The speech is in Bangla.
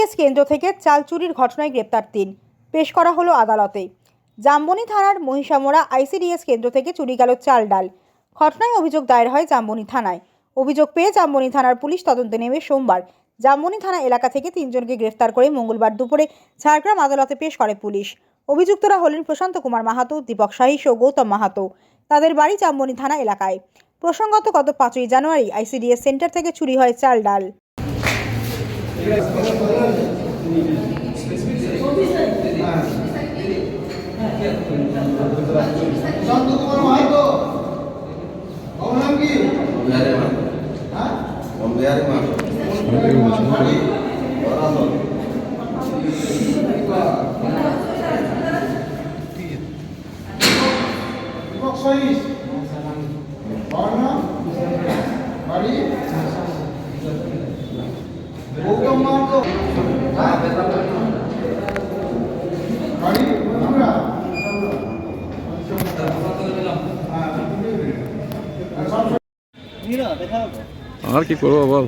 আইসিডিএস কেন্দ্র থেকে চাল চুরির ঘটনায় গ্রেপ্তার তিন। পেশ করা হলো আদালতে। জামবনি থানার মহিষামোড়া আইসিডিএস কেন্দ্র থেকে চুরি গেল চাল ডাল। ঘটনায় অভিযোগ দায়ের হয় জামবনি থানায়। অভিযোগ পেয়ে জামবনি থানার পুলিশ তদন্তে নেমে সোমবার জামবনি থানা এলাকা থেকে তিনজনকে গ্রেফতার করে মঙ্গলবার দুপুরে ঝাড়গ্রাম আদালতে পেশ করে পুলিশ। অভিযুক্তরা হলেন প্রশান্ত কুমার মাহাতো, দীপক সাহিস ও গৌতম মাহাতো। তাদের বাড়ি জামবনি থানা এলাকায়। প্রসঙ্গত গত পাঁচই জানুয়ারি আইসিডিএস সেন্টার থেকে চুরি হয় চাল ডাল। só isso. আর কি করবো বল